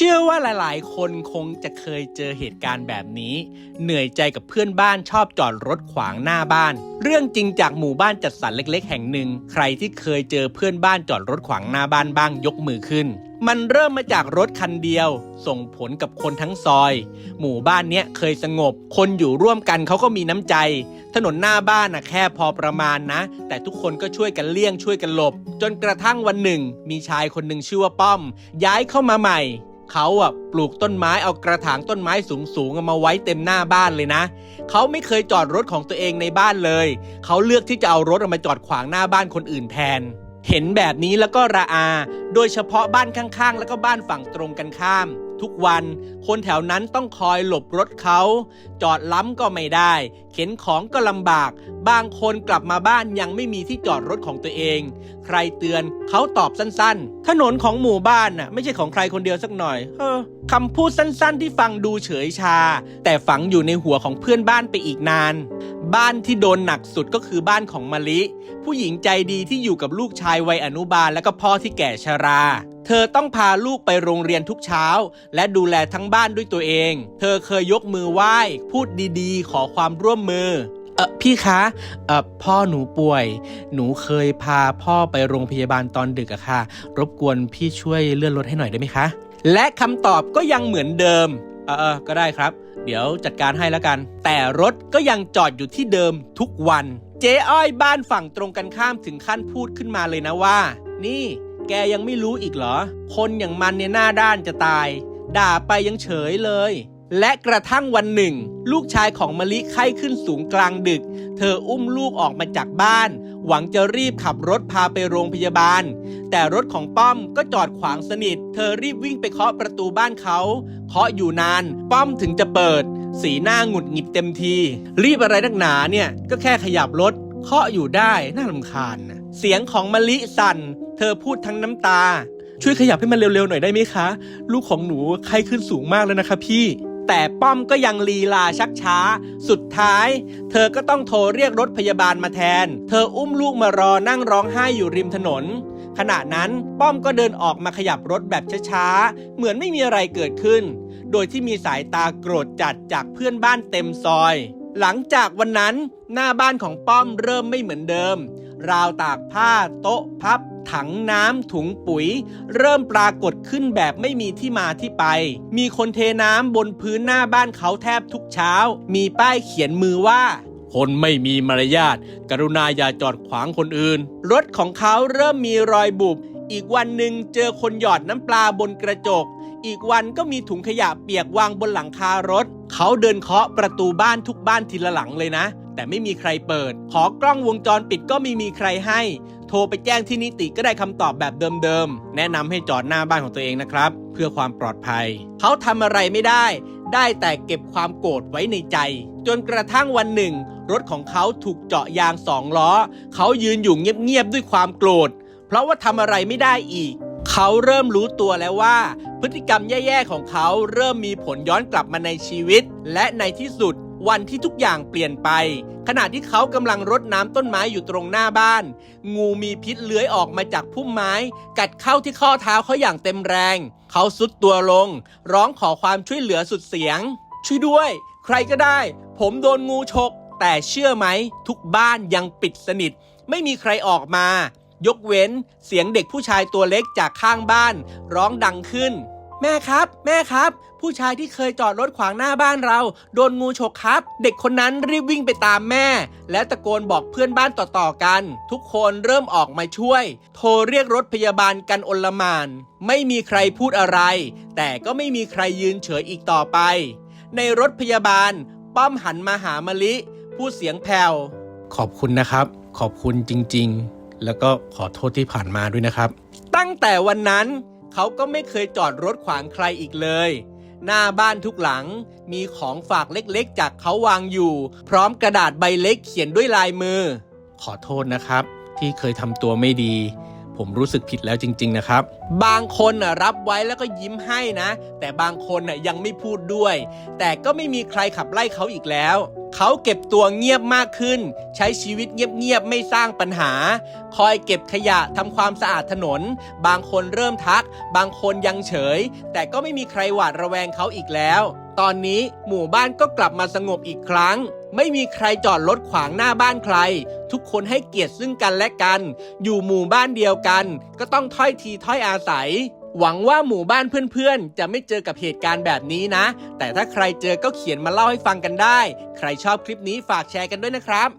ชื่อว่าหลายๆ คนคงจะเคยเจอเหตุการณ์แบบนี้ เหนื่อยใจกับเพื่อนบ้านชอบจอดรถขวางหน้าบ้าน เรื่องจริงจากหมู่บ้านจัดสรรเล็ก ๆ แห่งหนึ่ง ใครที่เคยเจอเพื่อนบ้านจอดรถขวางหน้าบ้านบ้างยกมือขึ้น มันเริ่มมาจากรถคันเดียว ส่งผลกับคนทั้งซอย หมู่บ้านเนี้ยเคยสงบ คนอยู่ร่วมกันเขาก็มีน้ำใจ ถนนหน้าบ้านนะแค่พอประมาณนะ แต่ทุกคนก็ช่วยกันเลี่ยงช่วยกันหลบ จนกระทั่งวันหนึ่ง มีชายคนหนึ่งชื่อว่าป้อม ย้ายเข้ามาใหม่ เขาอะปลูกต้นไม้เอากระถางต้นไม้สูงๆมาไว้เต็มหน้าบ้านเลยนะ เขาไม่เคยจอดรถของตัวเองในบ้านเลย เขาเลือกที่จะเอารถมาจอดขวางหน้าบ้านคนอื่นแทน เห็นแบบนี้แล้วก็ระอา โดยเฉพาะบ้านข้างๆ แล้วก็บ้านฝั่งตรงกันข้าม ทุกวัน คนแถวนั้นต้องคอยหลบรถเขา จอดล้ำก็ไม่ได้ เข็นของก็ลำบาก บางคนกลับมาบ้านยังไม่มีที่จอดรถของตัวเอง ใครเตือนเขาตอบสั้นๆ ถนนของหมู่บ้านน่ะไม่ใช่ของใครคนเดียวสักหน่อยเออคำพูดสั้นๆ ที่ฟังดูเฉยชา แต่ฝังอยู่ในหัวของเพื่อนบ้านไปอีกนาน บ้านที่โดนหนักสุดก็คือบ้านของมะลิ ผู้หญิงใจดีที่อยู่กับลูกชายวัยอนุบาลและก็พ่อที่แก่ชรา เธอต้องพาลูกไปโรงเรียนทุกเช้า และดูแลทั้งบ้านด้วยตัวเอง เธอเคยยกมือไหว้ พูดดีๆ ขอความร่วมมือเออพี่คะเออพ่อหนูป่วย หนูเคยพาพ่อไปโรงพยาบาลตอนดึกอะค่ะ รบกวนพี่ช่วยเลื่อนรถให้หน่อยได้ไหมคะ และคำตอบก็ยังเหมือนเดิม เออเออก็ได้ครับ เดี๋ยวจัดการให้แล้วกัน แต่รถก็ยังจอดอยู่ที่เดิมทุกวัน เจ๊อ้อยบ้านฝั่งตรงกันข้ามถึงขั้นพูดขึ้นมาเลยนะว่า นี่ แกยังไม่รู้อีกเหรอ คนอย่างมันเนี่ยหน้าด้านจะตาย ด่าไปยังเฉยเลย และกระทั่งวันหนึ่ง ลูกชายของมะลิไข้ขึ้นสูงกลางดึก เธออุ้มลูกออกมาจากบ้าน หวังจะรีบขับรถพาไปโรงพยาบาล แต่รถของป้อมก็จอดขวางสนิท เธอรีบวิ่งไปเคาะประตูบ้านเขาเคาะอยู่นาน ป้อมถึงจะเปิด สีหน้าหงุดหงิดเต็มที รีบอะไรนักหนาเนี่ยก็แค่ขยับรถเคาะอยู่ได้น่าลำคาญนะ เสียงของมะลิสั่น เธอพูดทั้งน้ำตา ช่วยขยับให้มันเร็วๆหน่อยได้ไหมคะ ลูกของหนูไข้ขึ้นสูงมากแล้วนะคะพี่ แต่ป้อมก็ยังลีลาชักช้า สุดท้าย เธอก็ต้องโทรเรียกรถพยาบาลมาแทน เธออุ้มลูกมารอนั่งร้องไห้อยู่ริมถนน ขณะนั้นป้อมก็เดินออกมาขยับรถแบบช้าๆ เหมือนไม่มีอะไรเกิดขึ้น โดยที่มีสายตาโกรธจัดจากเพื่อนบ้านเต็มซอยหลังจากวันนั้นหน้าบ้านของป้อมเริ่มไม่เหมือนเดิม ราวตากผ้าโต๊ะพับ ถังน้ำถุงปุ๋ย เริ่มปรากฏขึ้นแบบไม่มีที่มาที่ไป มีคนเทน้ำบนพื้นหน้าบ้านเขาแทบทุกเช้า มีป้ายเขียนมือว่าคนไม่มีมารยาทกรุณาอย่าจอดขวางคนอื่น รถของเขาเริ่มมีรอยบุบ อีกวันหนึ่งเจอคนหยอดน้ำปลาบนกระจก อีกวันก็มีถุงขยะเปียกวางบนหลังคารถ เขาเดินเคาะประตูบ้านทุกบ้านทีละหลังเลยนะ แต่ไม่มีใครเปิด ขอกล้องวงจรปิดก็ไม่มีใครให้ โทรไปแจ้งที่นิติก็ได้คำตอบแบบเดิมๆ แนะนำให้จอดหน้าบ้านของตัวเองนะครับ เพื่อความปลอดภัย เขาทำอะไรไม่ได้ ได้แต่เก็บความโกรธไว้ในใจ จนกระทั่งวันหนึ่ง รถของเขาถูกเจาะยางสองล้อ เขายืนอยู่เงียบๆด้วยความโกรธ เพราะว่าทำอะไรไม่ได้อีกเขาเริ่มรู้ตัวแล้วว่า พฤติกรรมแย่ๆของเขาเริ่มมีผลย้อนกลับมาในชีวิต และในที่สุด วันที่ทุกอย่างเปลี่ยนไป ขณะที่เขากำลังรดน้ำต้นไม้อยู่ตรงหน้าบ้าน งูมีพิษเลื้อยออกมาจากพุ่มไม้ กัดเข้าที่ข้อเท้าเขาอย่างเต็มแรง เขาสุดตัวลง ร้องขอความช่วยเหลือสุดเสียง ช่วยด้วย ใครก็ได้ ผมโดนงูฉก แต่เชื่อไหม ทุกบ้านยังปิดสนิท ไม่มีใครออกมา ยกเว้นเสียงเด็กผู้ชายตัวเล็กจากข้างบ้าน ร้องดังขึ้น แม่ครับ แม่ครับ ผู้ชายที่เคยจอดรถขวางหน้าบ้านเรา โดนงูฉกครับ เด็กคนนั้นรีบวิ่งไปตามแม่ และตะโกนบอกเพื่อนบ้านต่อๆกัน ทุกคนเริ่มออกมาช่วย โทรเรียกรถพยาบาลกันอลหมาน ไม่มีใครพูดอะไร แต่ก็ไม่มีใครยืนเฉยอีกต่อไป ในรถพยาบาล ป้อมหันมาหามะลิ พูดเสียงแผ่วขอบคุณนะครับ ขอบคุณจริง ๆ แล้วก็ขอโทษที่ผ่านมาด้วยนะครับ ตั้งแต่วันนั้น เขาก็ไม่เคยจอดรถขวางใครอีกเลย หน้าบ้านทุกหลังมีของฝากเล็กๆ จากเขาวางอยู่ พร้อมกระดาษใบเล็กเขียนด้วยลายมือ ขอโทษนะครับ ที่เคยทำตัวไม่ดี ผมรู้สึกผิดแล้วจริง ๆ นะครับ บางคนรับไว้แล้วก็ยิ้มให้นะ แต่บางคนยังไม่พูดด้วย แต่ก็ไม่มีใครขับไล่เขาอีกแล้วเขาเก็บตัวเงียบมากขึ้น ใช้ชีวิตเงียบๆไม่สร้างปัญหา คอยเก็บขยะทำความสะอาดถนน บางคนเริ่มทัก บางคนยังเฉย แต่ก็ไม่มีใครหวาดระแวงเขาอีกแล้ว ตอนนี้หมู่บ้านก็กลับมาสงบอีกครั้ง ไม่มีใครจอดรถขวางหน้าบ้านใคร ทุกคนให้เกียรติซึ่งกันและกัน อยู่หมู่บ้านเดียวกัน ก็ต้องถ้อยทีถ้อยอาศัย หวังว่าหมู่บ้านเพื่อนๆ จะไม่เจอกับเหตุการณ์แบบนี้นะ แต่ถ้าใครเจอก็เขียนมาเล่าให้ฟังกันได้ ใครชอบคลิปนี้ฝากแชร์กันด้วยนะครับ